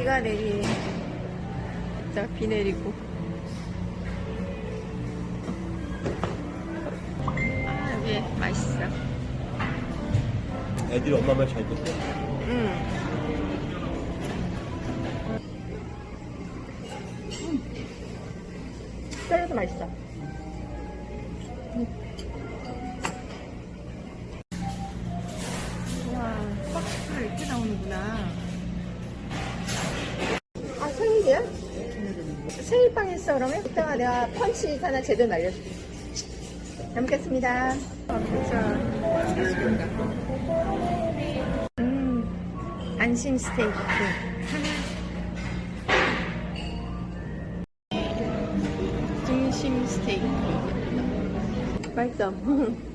비가 내리. 자, 비 내리고. 아, 여기 맛있어. 애들이 엄마 말 잘 듣고 응. 썰어도 맛있어. 와, 박스가 이렇게 나오는구나. 생일빵 했어, 그러면? 이따가 내가 펀치 하나 제대로 날려줄게. 잘 먹겠습니다. 음, 안심 스테이크 하나. 등심 스테이크. 맛있어.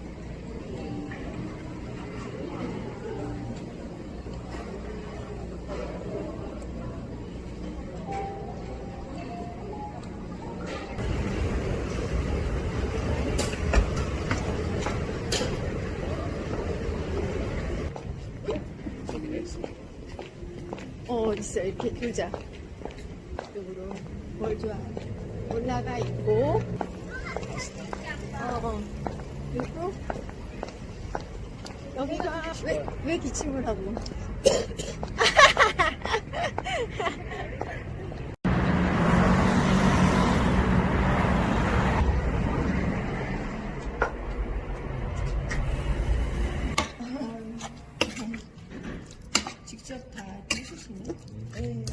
있어. 이렇게 돌자. 이쪽으로. 뭘 좋아? 올라가 있고. 어, 어. 그리고 여기가 왜, 왜 기침을 하고? 직접 다 해주시네. 네.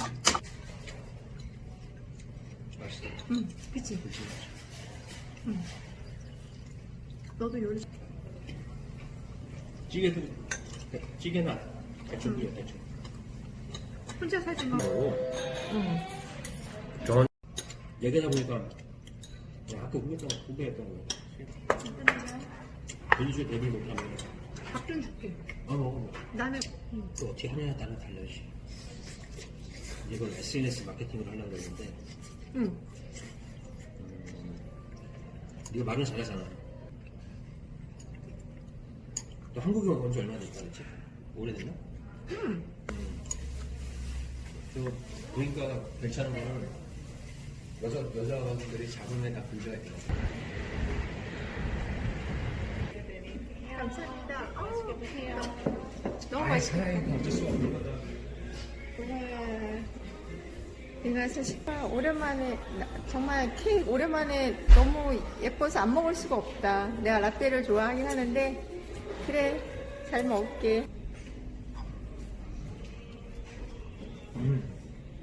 응, 그치? 응. 너도 요리 찌개도 찌개나 대충 비요 대충 혼자 살지 마. 오 응. 전 얘기하다 보니까 아까 후배했던 후배했던 거 제주주에 데뷔 못하면 밥좀 줄게. 아 먹어 나는 응. 또 어떻게 하느냐에 따라 달라지 이걸 SNS 마케팅을 하려고 그랬는데 응. 네가 말은 잘하잖아 너 한국에 온지 얼마나 됐다 그랬지? 오래됐나? 응. 또 보니까 괜찮은 거는 여자 여자분들이 잡으면 다 굴려야 돼. 감사합니다. 드세요. 너무 맛있게. 사랑이니까 어쩔 수 없는 거다. 내가 사실 오랜만에 나- 정말 케이크 오랜만에 너무 예뻐서 안 먹을 수가 없다. 내가 라떼를 좋아하긴 하는데 그래 잘 먹을게. 음.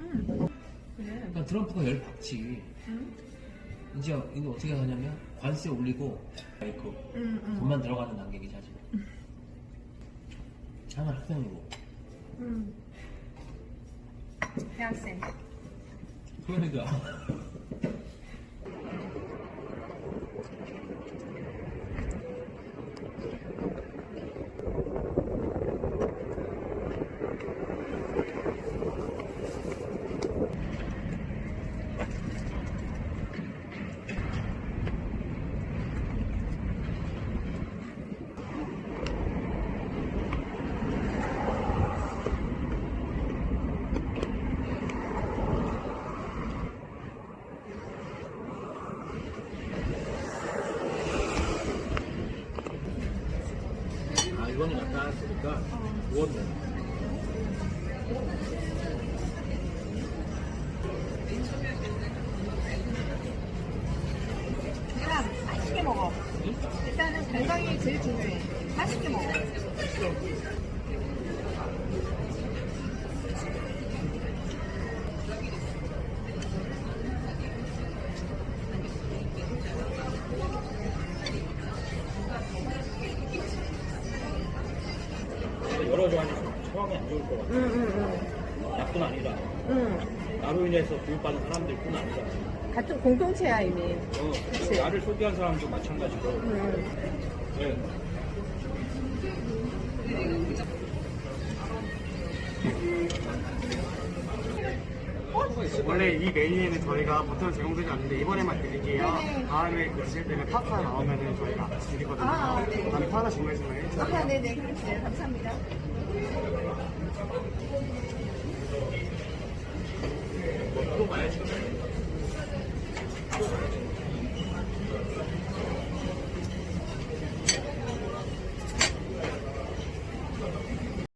음. 그래. 그러니까 트럼프가 열 받지. 음. 이제 이거 어떻게 하냐면 관세 올리고 있고 음, 음. 돈만 들어가는 단계이지 아직. 하나 학생이고. 음. 대학생. 그러니 까. 아 이거는 약간 보니까 구웠네. 내가 맛있게 먹어. 일단은 건강이 제일 중요해. 맛있게 먹어. 여러 가지 처음에 안 좋을 것 같아. 응, 응, 나뿐 아니라 응. 응. 나로 인해서 교육받은 사람들뿐 아니라 같은 공동체야, 이미. 어, 그치. 나를 소비한 사람도 마찬가지고 응. 네. 원래 이 메뉴에는 저희가 버터를 제공되지 않는데 이번에만 드릴게요. 다음에 그 드실 때는 파파 나오면은 저희가 드리거든요. 아, 네. 다음에 파나 주문해주면 해주세요. 아, 네네, 그렇죠. 감사합니다. 또 봐야지.